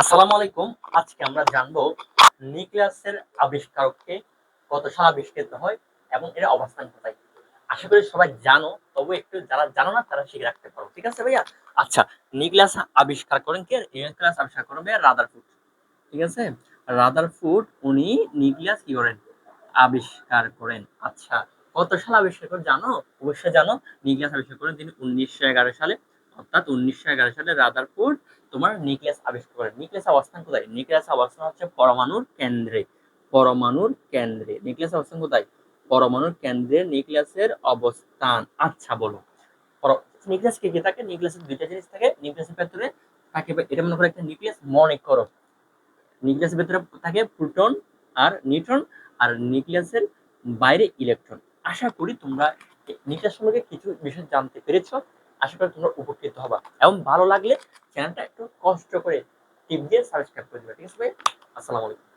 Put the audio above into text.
আসসালামু আলাইকুম। আজকে আমরা জানব নিউক্লিয়াসের আবিষ্কারককে কত সাল আবিষ্কৃত হয় এবং এর অবস্থান কোথায়। আশা করি সবাই জানো, তবে একটু যারা জানো না, তারা শিখে রাখতে পারো, ঠিক আছে ভাইয়া? আচ্ছা নিউক্লিয়াস আবিষ্কার করেন কে? নিউক্লিয়াস আবিষ্কার করেন ভাইয়া রাদারফুড ঠিক আছে? রাদারফুড উনি নিউক্লিয়াস কি করেন আবিষ্কার করেন। আচ্ছা কত সাল আবিষ্কার করেন জানো? অবশ্যই জানো, নিউক্লিয়াস আবিষ্কার করেন তিনি উনিশশো এগারো সালে। অর্থাৎ উনিশশো এগারো সালে রাদারফুড তোমার নিউক্লিয়াস আবিষ্কার করে। নিউক্লিয়াস অবস্থান কোথায়? নিউক্লিয়াস অবস্থান হচ্ছে পরমাণুর কেন্দ্রে। পরমাণুর কেন্দ্রে। নিউক্লিয়াস অবস্থান কোথায়? পরমাণুর কেন্দ্রে নিউক্লিয়াসের অবস্থান। আচ্ছা বলো। নিউক্লিয়াস কি কি থাকে? নিউক্লিয়াসের দুইটা জিনিস থাকে। নিউক্লিয়াসের ভেতরে থাকে এটা মনে করো একটা নিউক্লিয়াস মনে করো। নিউক্লিয়াসের ভেতরে থাকে প্রোটন আর নিউট্রন আর নিউক্লিয়াসের বাইরে ইলেকট্রন। আশা করি তোমরা নিউক্লিয়াস সম্পর্কে কিছু বিষয় জানতে পেরেছ। আশা করি তোমরা উপকৃত হবা। এবং ভালো লাগলে চ্যানেলটা একটু কষ্ট করে টিপ দিয়ে সাবস্ক্রাইব করে দিবে। ঠিক আছে ভাই? আসসালামু আলাইকুম।